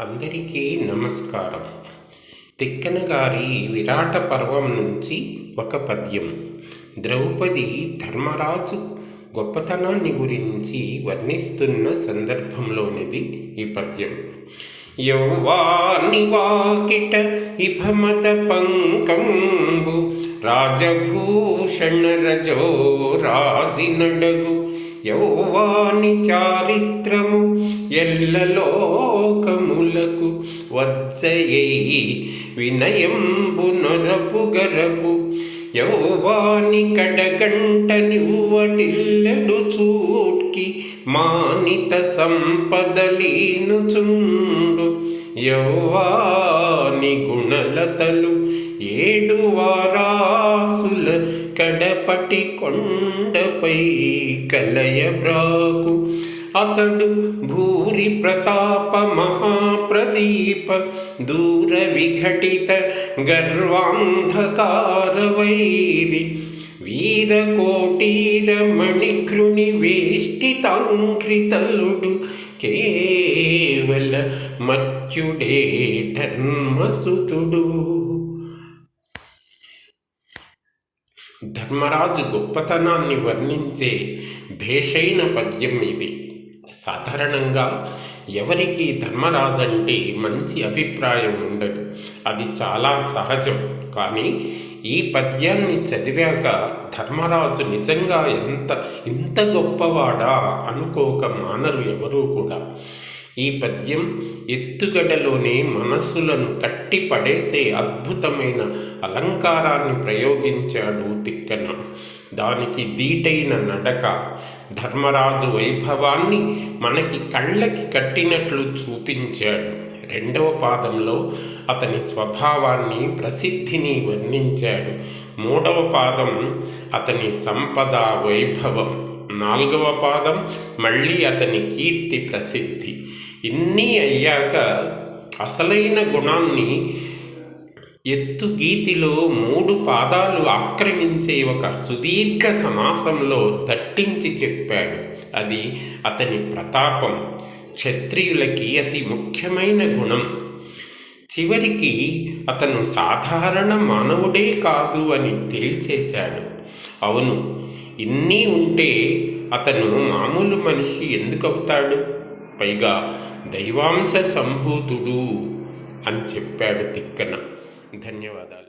అందరికీ నమస్కారం. తిక్కన గారి విరాట పర్వం నుంచి ఒక పద్యం. ద్రౌపది ధర్మరాజు గొప్పతనాన్ని గురించి వర్ణిస్తున్న సందర్భంలోనిది ఈ పద్యం. యౌవాని ఇభమత పంకంబు రాజభూషణ రజో రాజినడగు యౌవాని చారిత్రము ఎల్లలోకములకు వత్సయ్యి వినయంబు నొరపు గరపు యౌవాని కడగంట నివ్వటిల్లడు చూట్కి మానిత సంపదలీను చుండు. యౌవాని గుణలతలు ఏడు వారా కడపటి కొండపై కలయబ్రాకు అతడు భూరి ప్రతాప మహాప్రదీప దూర విఘటిత గర్వాంధకార వైరి వీరకోటీర మణికృణి వేష్టితాంక్రితలుడు కేవల మత్యుడే ధర్మసుతుడు ధర్మరాజు గొప్పతనాన్ని వర్ణించే భేషైన పద్యం ఇది. సాధారణంగా ఎవరికి ధర్మరాజు అంటే మంచి అభిప్రాయం ఉండదు. అది చాలా సహజం. కానీ ఈ పద్యాన్ని చదివాక ధర్మరాజు నిజంగా ఎంత ఇంత గొప్పవాడా అనుకోక మానరు ఎవరూ కూడా. ఈ పద్యం ఎత్తుగడలోనే మనస్సులను కట్టి పడేసే అద్భుతమైన అలంకారాన్ని ప్రయోగించాడు తిక్కన. దానికి దీటైన నడక ధర్మరాజు వైభవాన్ని మనకి కళ్ళకి కట్టినట్లు చూపించాడు. రెండవ పాదంలో అతని స్వభావాన్ని ప్రసిద్ధిని వర్ణించాడు. మూడవ పాదం అతని సంపద వైభవం. నాలుగవ పాదం మళ్ళీ అతని కీర్తి ప్రసిద్ధి. ఇన్ని అయ్యాక అసలైన గుణాన్ని ఎత్తు గీతిలో మూడు పాదాలు ఆక్రమించే ఒక సుదీర్ఘ సమాసంలో దట్టించి చెప్పాడు. అది అతని ప్రతాపం. క్షత్రియులకి అతి ముఖ్యమైన గుణం. చివరికి అతను సాధారణ మానవుడే కాదు అని తేల్చేశాడు. అవును ఇన్ని ఉంటే అతను మామూలు మనిషి ఎందుకు అవుతాడు పైగా దైవాంశ సంభూతుడు అని చెప్పాడు తిక్కన. ధన్యవాదాలు.